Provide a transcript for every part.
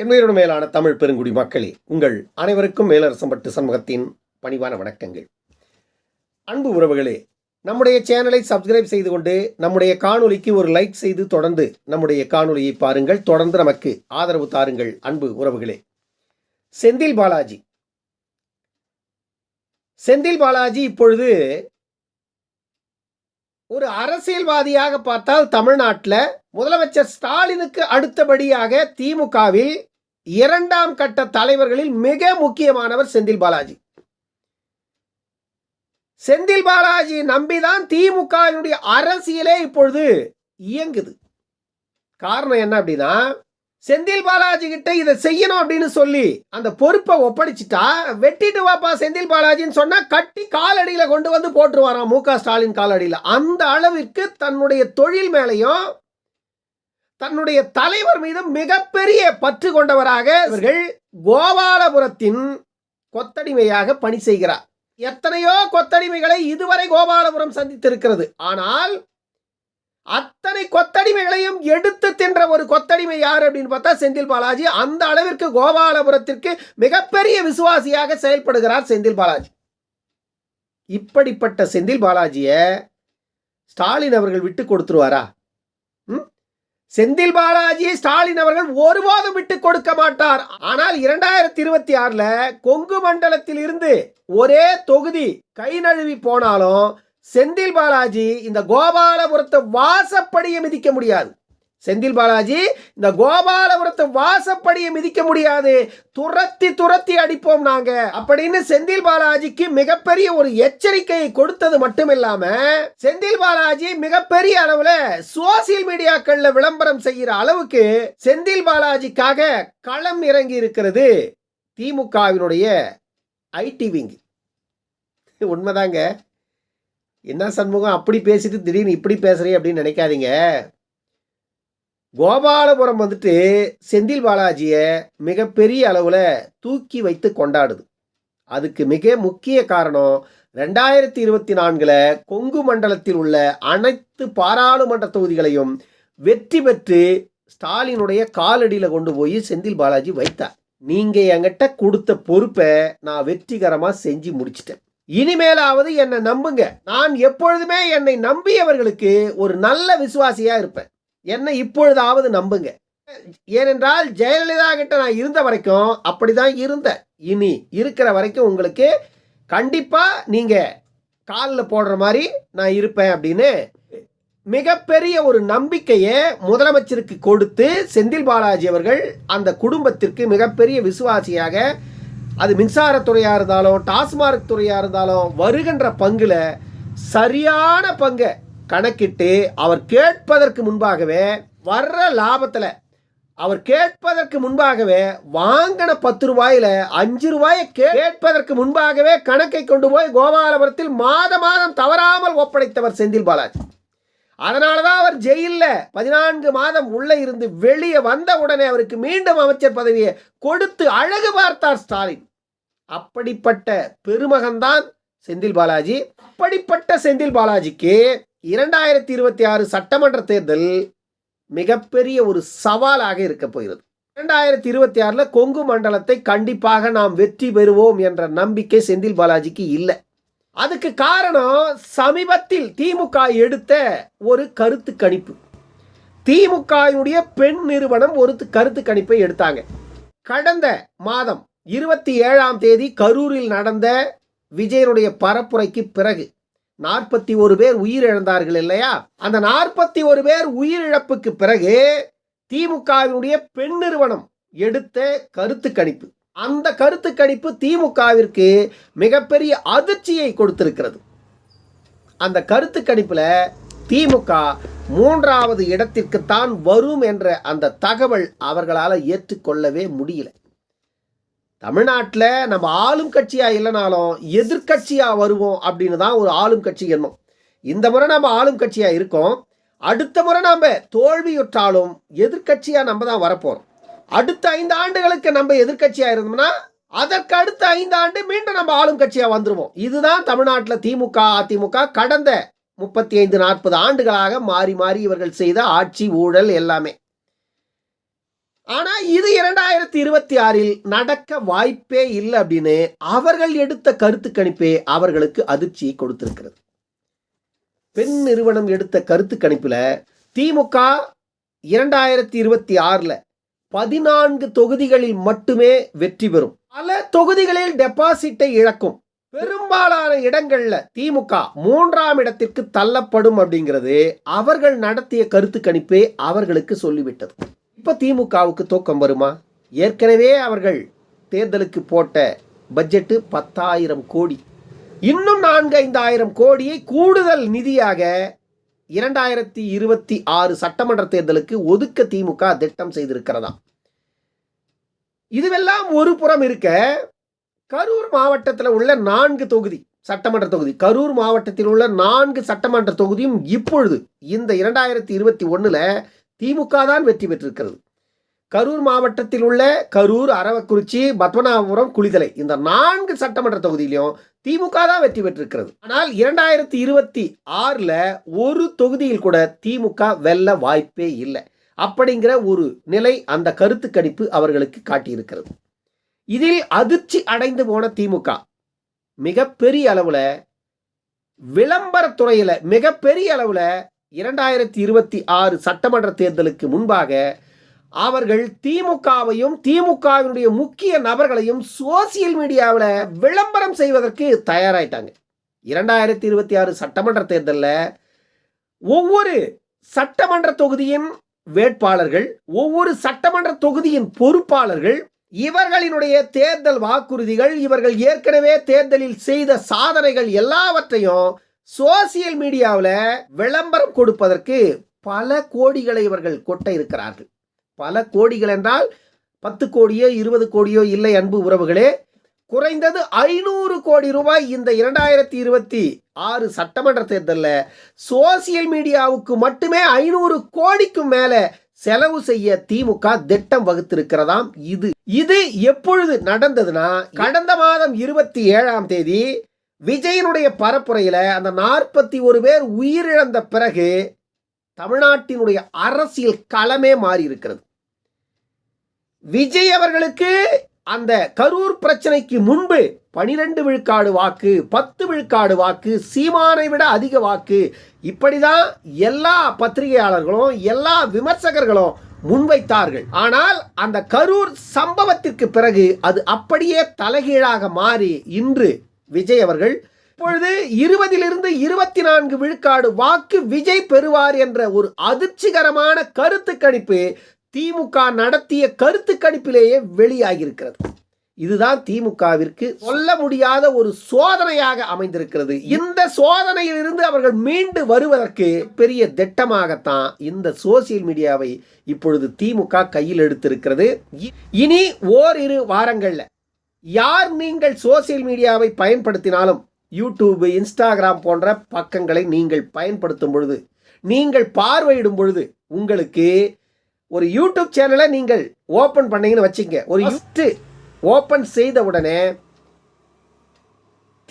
என்மையோடு மேலான தமிழ் பெருங்குடி மக்களே உங்கள் அனைவருக்கும் மேலரசம்பட்டு சமூகத்தின் பணிவான வணக்கங்கள். அன்பு உறவுகளே நம்முடைய சேனலை சப்ஸ்கிரைப் செய்து கொண்டு நம்முடைய காணொலிக்கு ஒரு லைக் செய்து தொடர்ந்து நம்முடைய காணொலியை பாருங்கள். தொடர்ந்து நமக்கு ஆதரவு தாருங்கள் அன்பு உறவுகளே. செந்தில் பாலாஜி. செந்தில் பாலாஜி இப்பொழுது ஒரு அரசியல்வாதியாக பார்த்தால் தமிழ்நாட்டில் முதலமைச்சர் ஸ்டாலினுக்கு அடுத்தபடியாக திமுகவில் இரண்டாம் கட்ட தலைவர்களில் மிக முக்கியமானவர் செந்தில் பாலாஜி. செந்தில் பாலாஜி நம்பிதான் திமுகவினுடைய அரசியலே இப்பொழுது இயங்குது. காரணம் என்ன அப்படின்னா செந்தில் பாலாஜி கிட்ட இதை செய்யணும் அப்படின்னு சொல்லி அந்த பொறுப்பை ஒப்படைச்சிட்டா வெட்டிட்டு வாப்பா செந்தில் பாலாஜின்னு சொன்னா கட்டி காலடியில கொண்டு வந்து போட்டுருவாராம் மு க ஸ்டாலின் காலடியில. அந்த அளவிற்கு தன்னுடைய தொழில் மேலையும் தன்னுடைய தலைவர் மீதும் மிகப்பெரிய பற்று கொண்டவராக இவர்கள் கோபாலபுரத்தின் கொத்தடிமையாக பணி செய்கிறார். எத்தனையோ கொத்தடிமைகளை இதுவரை கோபாலபுரம் சந்தித்திருக்கிறது. ஆனால் அத்தனை கொத்தடிமைகளையும் எடுத்து தின்ற ஒரு கொத்தடிமை யார் அப்படின்னு பார்த்தா செந்தில் பாலாஜி. அந்த அளவிற்கு கோபாலபுரத்திற்கு மிகப்பெரிய விசுவாசியாக செயல்படுகிறார் செந்தில் பாலாஜி. இப்படிப்பட்ட செந்தில் பாலாஜியை ஸ்டாலின் அவர்கள் விட்டு கொடுத்துருவாரா? ம்? செந்தில் பாலாஜியை ஸ்டாலின் அவர்கள் ஒருபோதும் விட்டு கொடுக்க மாட்டார். ஆனால் இரண்டாயிரத்தி இருபத்தி ஆறில் கொங்கு மண்டலத்தில் இருந்து ஒரே தொகுதி கை நழுவி போனாலும் செந்தில் பாலாஜி இந்த கோபாலபுரத்தை வாசப்படியை மிதிக்க முடியாது. செந்தில் பாலாஜி இந்த கோபாலபுரத்தை வாசப்படியை மிதிக்க முடியாது. துரத்தி துரத்தி அடிப்போம் நாங்க. அப்படின்னு செந்தில் பாலாஜிக்கு மிகப்பெரிய ஒரு எச்சரிக்கையை கொடுத்தது மட்டும் இல்லாம செந்தில் பாலாஜி மிகப்பெரிய அளவுல சோசியல் மீடியாக்கள்ல விளம்பரம் செய்யற அளவுக்கு செந்தில் பாலாஜிக்காக களம் இறங்கி இருக்கிறது திமுகவினுடைய ஐடி விங். உண்மைதாங்க. என்ன சண்முகம்? அப்படி பேசிட்டு திடீர்னு இப்படி பேசுறே அப்படின்னு நினைக்காதீங்க. கோபாலபுரம் வந்துட்டு செந்தில் பாலாஜியை மிகப்பெரிய அளவில் தூக்கி வைத்து கொண்டாடுது. அதுக்கு மிக முக்கிய காரணம் ரெண்டாயிரத்தி இருபத்தி நான்கில் கொங்கு மண்டலத்தில் உள்ள அனைத்து பாராளுமன்ற தொகுதிகளையும் வெற்றி பெற்று ஸ்டாலினுடைய காலடியில் கொண்டு போய் செந்தில் பாலாஜி வைத்தார். நீங்கள் என்கிட்ட கொடுத்த பொறுப்பை நான் வெற்றிகரமாக செஞ்சு முடிச்சிட்டேன். இனிமேலாவது என்னை நம்புங்க. நான் எப்பொழுதுமே என்னை நம்பியவர்களுக்கு ஒரு நல்ல விசுவாசியா இருப்பேன். என்னை இப்பொழுதாவது நம்புங்க. ஏனென்றால் ஜெயலலிதா கிட்ட நான் இருந்த வரைக்கும் அப்படிதான் இருந்தேன். இனி இருக்கிற வரைக்கும் உங்களுக்கு கண்டிப்பா நீங்க காலில் போடுற மாதிரி நான் இருப்பேன் அப்படின்னு மிகப்பெரிய ஒரு நம்பிக்கையை முதலமைச்சருக்கு கொடுத்து செந்தில் பாலாஜி அவர்கள் அந்த குடும்பத்திற்கு மிகப்பெரிய விசுவாசியாக அது மின்சாரத்துறையாக இருந்தாலும் டாஸ்மார்க் துறையாக இருந்தாலும் வருகின்ற பங்கில் சரியான பங்கை கணக்கிட்டு அவர் கேட்பதற்கு முன்பாகவே வர்ற லாபத்தில் அவர் கேட்பதற்கு முன்பாகவே வாங்கின பத்து ரூபாயில் அஞ்சு ரூபாயை கேட்பதற்கு முன்பாகவே கணக்கை கொண்டு போய் கோபாலபுரத்தில் மாத மாதம் தவறாமல் ஒப்படைத்தவர் செந்தில் பாலாஜி. அதனால தான் அவர் ஜெயிலில் பதினான்கு மாதம் உள்ளே இருந்து வெளியே வந்த உடனே அவருக்கு மீண்டும் அமைச்சர் பதவியை கொடுத்து அழகு பார்த்தார் ஸ்டாலின். அப்படிப்பட்ட பெருமகன்தான் செந்தில் பாலாஜி. அப்படிப்பட்ட செந்தில் பாலாஜிக்கு இரண்டாயிரத்தி இருபத்தி ஆறு சட்டமன்ற தேர்தல் மிகப்பெரிய ஒரு சவாலாக இருக்க போகிறது. இரண்டாயிரத்தி இருபத்தி ஆறில் கொங்கு மண்டலத்தை கண்டிப்பாக நாம் வெற்றி பெறுவோம் என்ற நம்பிக்கை செந்தில் பாலாஜிக்கு இல்லை. அதுக்கு காரணம் சமீபத்தில் திமுக எடுத்த ஒரு கருத்து கணிப்பு. திமுகவுடைய பெண் நிறுவனம் ஒரு கருத்து கணிப்பை எடுத்தாங்க. கடந்த மாதம் இருபத்தி ஏழாம் தேதி கரூரில் நடந்த விஜயனுடைய பரப்புரைக்கு பிறகு நாற்பத்தி ஒரு பேர் உயிரிழந்தார்கள் இல்லையா? அந்த நாற்பத்தி ஒரு பேர் உயிரிழப்புக்கு பிறகு திமுகவினுடைய பெண் நிறுவனம் எடுத்த கருத்து கணிப்பு. அந்த கருத்து கணிப்பு திமுகவிற்கு மிகப்பெரிய அதிர்ச்சியை கொடுத்திருக்கிறது. அந்த கருத்து கணிப்பில் திமுக மூன்றாவது இடத்திற்குத்தான் வரும் என்ற அந்த தகவல் அவர்களால் ஏற்றுக்கொள்ளவே முடியல. தமிழ்நாட்டில் நம்ம ஆளும் கட்சியாக இல்லைனாலும் எதிர்கட்சியாக வருவோம் அப்படின்னு தான் ஒரு ஆளும் கட்சி எண்ணம். இந்த முறை நம்ம ஆளும் கட்சியாக இருக்கோம். அடுத்த முறை நாம் தோல்வியுற்றாலும் எதிர்கட்சியாக நம்ம தான் வரப்போகிறோம் அடுத்த ஐந்து ஆண்டுகளுக்கு நம்ம எதிர்கட்சியாக இருந்தோம்னா அதற்கு அடுத்த ஐந்து ஆண்டு மீண்டும் நம்ம ஆளும் கட்சியாக வந்துடுவோம் இதுதான் தமிழ்நாட்டில் திமுக அதிமுக கடந்த முப்பத்தி ஐந்து நாற்பது ஆண்டுகளாக மாறி மாறி இவர்கள் செய்த ஆட்சி ஊழல் எல்லாமே. ஆனால் இது இரண்டாயிரத்தி இருபத்தி ஆறில் நடக்க வாய்ப்பே இல்லை அப்படின்னு அவர்கள் எடுத்த கருத்து கணிப்பே அவர்களுக்கு அதிர்ச்சியை கொடுத்திருக்கிறது. பெண் நிறுவனம் எடுத்த கருத்து கணிப்பில் திமுக இரண்டாயிரத்தி இருபத்தி ஆறில் பதினான்கு தொகுதிகளில் மட்டுமே வெற்றி பெறும். பல தொகுதிகளில் டெபாசிட்டை இழக்கும். பெரும்பாலான இடங்கள்ல திமுக மூன்றாம் இடத்திற்கு தள்ளப்படும் அப்படிங்கிறது அவர்கள் நடத்திய கருத்து கணிப்பே அவர்களுக்கு சொல்லிவிட்டது. இப்ப திமுகவுக்கு தூக்கம் வருமா? ஏற்கனவே அவர்கள் தேர்தலுக்கு போட்ட பட்ஜெட்டு பத்தாயிரம் கோடி. இன்னும் நான்கு ஐந்தாயிரம் கோடியை கூடுதல் நிதியாக இரண்டாயிரத்தி இருபத்தி ஆறு சட்டமன்ற தேர்தலுக்கு ஒதுக்க திமுக திட்டம் செய்திருக்கிறதா? இதுவெல்லாம் ஒரு புறம் இருக்க கரூர் மாவட்டத்தில் உள்ள நான்கு தொகுதி சட்டமன்ற தொகுதி கரூர் மாவட்டத்தில் உள்ள நான்கு சட்டமன்ற தொகுதியும் இப்பொழுது இந்த இரண்டாயிரத்தி இருபத்தி ஒன்றில் திமுக தான் வெற்றி பெற்றிருக்கிறது. கரூர் மாவட்டத்தில் உள்ள கரூர் அரவக்குறிச்சி பத்மநாபபுரம் குளிதலை இந்த நான்கு சட்டமன்ற தொகுதியிலையும் திமுக தான் வெற்றி பெற்றிருக்கிறது. ஆனால் இரண்டாயிரத்தி இருபத்தி ஆறில் ஒரு தொகுதியில் கூட திமுக வெல்ல வாய்ப்பே இல்லை. அப்படிங்கிற ஒரு நிலை அந்த கருத்து கணிப்பு அவர்களுக்கு காட்டியிருக்கிறது. இதில் அதிர்ச்சி அடைந்து போன திமுக மிகப்பெரிய அளவில் விளம்பரத்துறையில் மிகப்பெரிய அளவில் இரண்டாயிரத்தி இருபத்தி ஆறு சட்டமன்ற தேர்தலுக்கு முன்பாக அவர்கள் திமுகவையும் திமுகவினுடைய முக்கிய நபர்களையும் சோசியல் மீடியாவில் விளம்பரம் செய்வதற்கு தயாராயிட்டாங்க. இரண்டாயிரத்தி இருபத்தி ஆறு சட்டமன்ற தேர்தலில் ஒவ்வொரு சட்டமன்ற தொகுதியின் வேட்பாளர்கள் ஒவ்வொரு சட்டமன்ற தொகுதியின் பொறுப்பாளர்கள் இவர்களினுடைய தேர்தல் வாக்குறுதிகள் இவர்கள் ஏற்கனவே தேர்தலில் செய்த சாதனைகள் எல்லாவற்றையும் சோசியல் மீடியாவில் விளம்பரம் கொடுப்பதற்கு பல கோடிகளை இவர்கள் கொட்ட இருக்கிறார்கள். பல கோடிகள் என்றால் பத்து கோடியோ இருபது கோடியோ இல்லை அன்பு உறவுகளே. குறைந்தது ஐநூறு கோடி ரூபாய் இந்த இரண்டாயிரத்தி இருபத்தி ஆறு சட்டமன்ற தேர்தலில் சோசியல் மீடியாவுக்கு மட்டுமே ஐநூறு கோடிக்கும் மேலே செலவு செய்ய திமுக திட்டம் வகுத்திருக்கிறதாம் இது. இது எப்பொழுது நடந்ததுன்னா கடந்த மாதம் இருபத்தி ஏழாம் தேதி விஜயனுடைய பரப்புரையில் அந்த நாற்பத்தி ஒரு பேர் உயிரிழந்த பிறகு தமிழ்நாட்டினுடைய அரசியல் களமே மாறி இருக்கிறது விஜய் அவர்களுக்கு அந்த கரூர் பிரச்சனைக்கு முன்பு பனிரெண்டு விழுக்காடு வாக்கு பத்து விழுக்காடு வாக்கு சீமானை விட அதிக வாக்கு. இப்படிதான் எல்லா பத்திரிகையாளர்களும் எல்லா விமர்சகர்களும் முன்வைத்தார்கள். ஆனால் அந்த கரூர் சம்பவத்திற்கு பிறகு அது அப்படியே தலைகீழாக மாறி இன்று விஜய் அவர்கள் இப்பொழுது இருபதிலிருந்து இருபத்தி நான்கு விழுக்காடு வாக்கு விஜய் பெறுவார் என்ற ஒரு அதிர்ச்சிகரமான கருத்து கணிப்பு திமுக நடத்திய கருத்து கணிப்பிலேயே வெளியாகியிருக்கிறது. இதுதான் திமுகவிற்கு சொல்ல முடியாத ஒரு சோதனையாக அமைந்திருக்கிறது. இந்த சோதனையிலிருந்து அவர்கள் மீண்டு வருவதற்கு பெரிய திட்டமாகத்தான் இந்த சோசியல் மீடியாவை இப்பொழுது திமுக கையில் எடுத்திருக்கிறது. இ- இனி ஓரிரு வாரங்கள்ல யார் நீங்கள் சோசியல் மீடியாவை பயன்படுத்தினாலும் யூடியூப் இன்ஸ்டாகிராம் போன்ற பக்கங்களை நீங்கள் பயன்படுத்தும் பொழுது நீங்கள் பார்வையிடும் பொழுது உங்களுக்கு ஒரு யூடியூப் சேனலை நீங்கள் ஓப்பன் பண்ணீங்கன்னு வச்சுங்க ஒரு ஃபஸ்ட்டு ஓப்பன் செய்த உடனே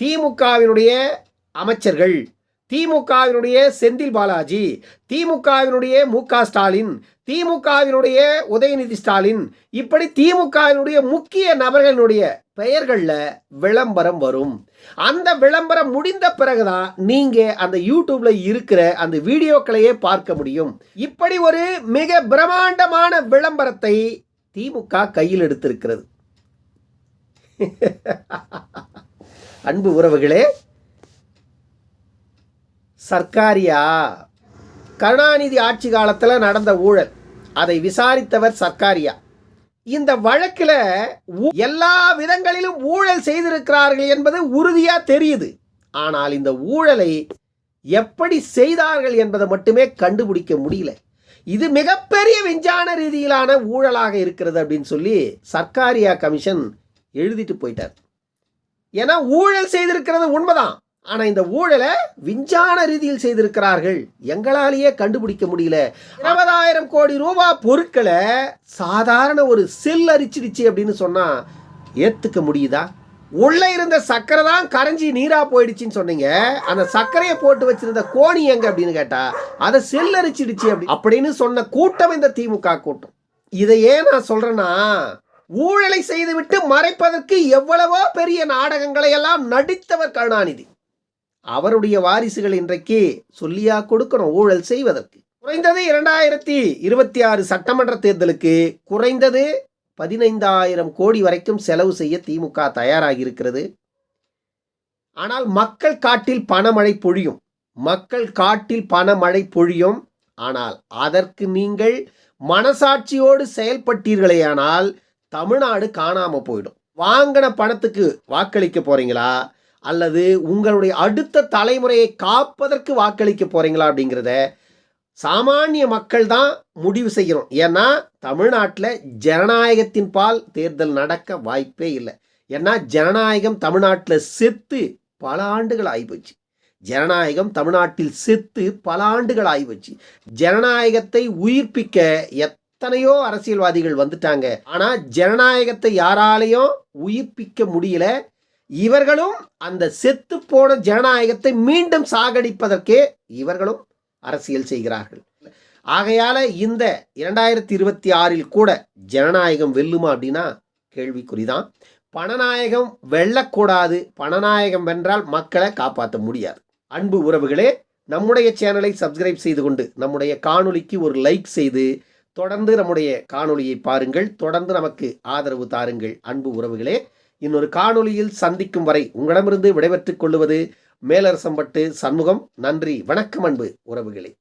திமுகவினுடைய அமைச்சர்கள் திமுகவினுடைய செந்தில் பாலாஜி திமுகவினுடைய மு க ஸ்டாலின் திமுகவினுடைய உதயநிதி ஸ்டாலின் இப்படி திமுகவினுடைய முக்கிய நபர்களுடைய பெயர்களில் விளம்பரம் வரும். அந்த விளம்பரம் முடிந்த பிறகுதான் நீங்கள் அந்த யூடியூப்பில் இருக்கிற அந்த வீடியோக்களையே பார்க்க முடியும். இப்படி ஒரு மிக பிரம்மாண்டமான விளம்பரத்தை திமுக கையில் எடுத்திருக்கிறது. அன்பு உறவுகளே சர்க்காரியா? கருணாநிதி ஆட்சி காலத்தில் நடந்த ஊழல். அதை விசாரித்தவர் சர்க்காரியா? இந்த வழக்கில் எல்லா விதங்களிலும் ஊழல் செய்திருக்கிறார்கள் என்பது உறுதியா தெரியுது. ஆனால் இந்த ஊழலை எப்படி செய்தார்கள் என்பதை மட்டுமே கண்டுபிடிக்க முடியல. இது மிகப்பெரிய விஞ்ஞான ரீதியிலான ஊழலாக இருக்கிறது அப்படின்னு சொல்லி சர்க்காரியா கமிஷன் எழுதிட்டு போயிட்டார். ஏன்னா ஊழல் செய்திருக்கிறது உண்மைதான். ஆனா இந்த ஊழலை விஞ்ஞான ரீதியில் செய்திருக்கிறார்கள். எங்களாலேயே கண்டுபிடிக்க முடியல. இருபதாயிரம் கோடி ரூபாய் பொருட்களை சாதாரண ஒரு செல் அரிச்சிடுச்சு அப்படின்னு சொன்னா ஏத்துக்க முடியுதா? உள்ள இருந்த சர்க்கரை தான் கரைஞ்சி நீரா போயிடுச்சுன்னு சொன்னீங்க. அந்த சர்க்கரையை போட்டு வச்சிருந்த கோணி எங்க அப்படின்னு கேட்டா அதை செல் அரிச்சிடுச்சு அப்படி அப்படின்னு சொன்ன கூட்டம் இந்த திமுக கூட்டம். இதை ஏன் நான் சொல்றேன்னா ஊழலை செய்துவிட்டு மறைப்பதற்கு எவ்வளவோ பெரிய நாடகங்களை எல்லாம் நடித்தவர் கருணாநிதி. அவருடைய வாரிசுகள் இன்றைக்கு சொல்லியா கொடுக்கணும் ஊழல் செய்வதற்கு. குறைந்தது இரண்டாயிரத்தி இருபத்தி ஆறு சட்டமன்ற தேர்தலுக்கு குறைந்தது பதினைந்தாயிரம் கோடி வரைக்கும் செலவு செய்ய திமுக தயாராகி இருக்கிறது ஆனால் மக்கள் காட்டில் பணமழை பொழியும். மக்கள் காட்டில் பணமழை பொழியும். ஆனால் அதற்கு நீங்கள் மனசாட்சியோடு செயல்பட்டீர்களேயானால் தமிழ்நாடு காணாமல் போயிடும். வாங்கின பணத்துக்கு வாக்களிக்க போறீங்களா? அல்லது உங்களுடைய அடுத்த தலைமுறையை காப்பதற்கு வாக்களிக்க போகிறீங்களா அப்படிங்கிறத சாமானிய மக்கள் தான் முடிவு செய்கிறோம் ஏன்னா தமிழ்நாட்டில் ஜனநாயகத்தின் பால் தேர்தல் நடக்க வாய்ப்பே இல்லை. ஏன்னா ஜனநாயகம் தமிழ்நாட்டில் செத்து பல ஆண்டுகள் ஆகிப்போச்சு. ஜனநாயகம் தமிழ்நாட்டில் செத்து பல ஆண்டுகள் ஆகிப்போச்சு. ஜனநாயகத்தை உயிர்ப்பிக்க எத்தனையோ அரசியல்வாதிகள் வந்துட்டாங்க. ஆனால் ஜனநாயகத்தை யாராலையும் உயிர்ப்பிக்க முடியல. இவர்களும் அந்த செத்து போன ஜனநாயகத்தை மீண்டும் சாகடிப்பதற்கே இவர்களும் அரசியல் செய்கிறார்கள். ஆகையால இந்த இரண்டாயிரத்தி இருபத்தி ஆறில் கூட ஜனநாயகம் வெல்லுமா அப்படின்னா கேள்விக்குறிதான். பணநாயகம் வெல்லக்கூடாது. பணநாயகம் வென்றால் மக்களை காப்பாற்ற முடியாது. அன்பு உறவுகளே நம்முடைய சேனலை சப்ஸ்கிரைப் செய்து கொண்டு நம்முடைய காணொலிக்கு ஒரு லைக் செய்து தொடர்ந்து நம்முடைய காணொலியை பாருங்கள். தொடர்ந்து நமக்கு ஆதரவு தாருங்கள். அன்பு உறவுகளே இன்னொரு காணொளியில் சந்திக்கும் வரை உங்களிடமிருந்து விடைபெற்றுக் கொள்வது மேலரசம்பட்டு சண்முகம். நன்றி வணக்கம் அன்பு உறவுகளே.